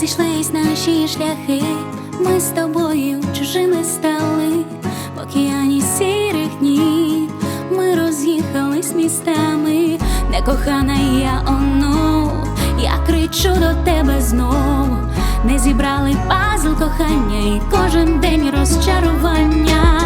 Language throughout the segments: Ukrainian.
розійшлись наші шляхи, ми з тобою чужими стали, в океані сірих днів ми роз'їхались містами, Некохана я оно, я кричу до тебе знову, не зібрали пазл кохання, і кожен день розчарування.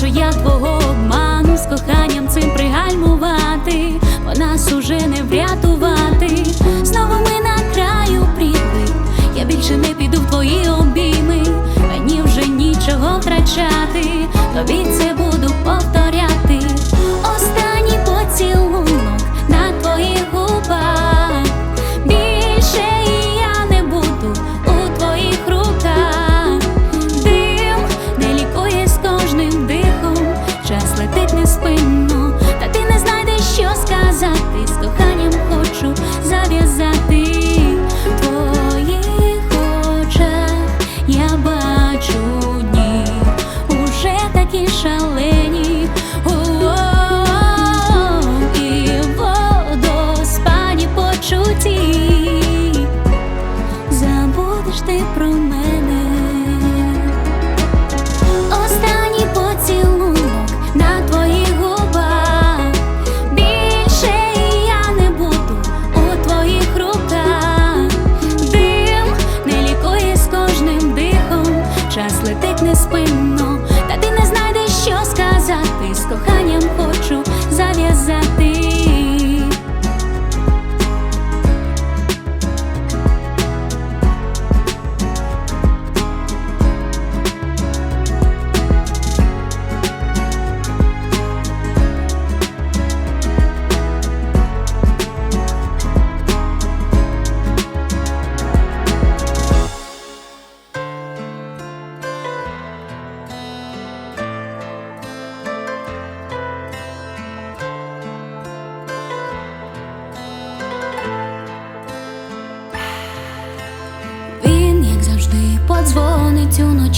можу я твого обману з коханням цим пригальмувати, бо нас уже не врятувати. Знову ми на краю прірви, я більше не піду в твої обійми, мені вже нічого втрачати, тобі це буду повторяти. Останній поцілунок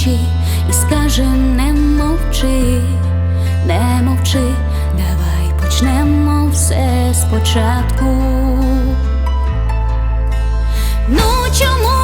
очі і скаже не мовчи, не мовчи, давай почнемо все спочатку. Ну чому?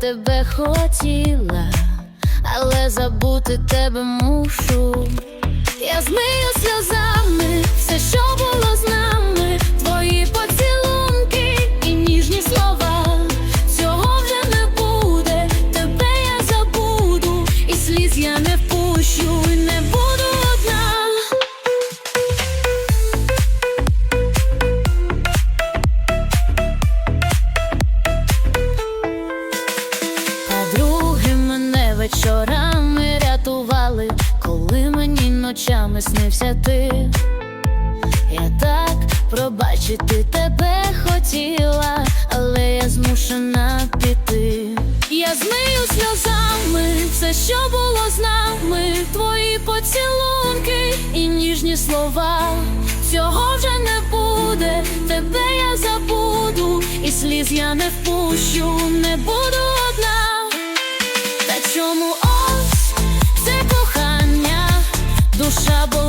тебе хотіла, але забути тебе мушу. trouble.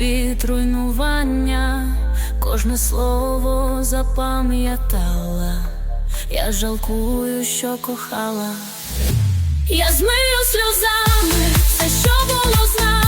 від руйнування, кожне слово запам'ятала, я жалкую, що кохала, я змию сльозами все, що було з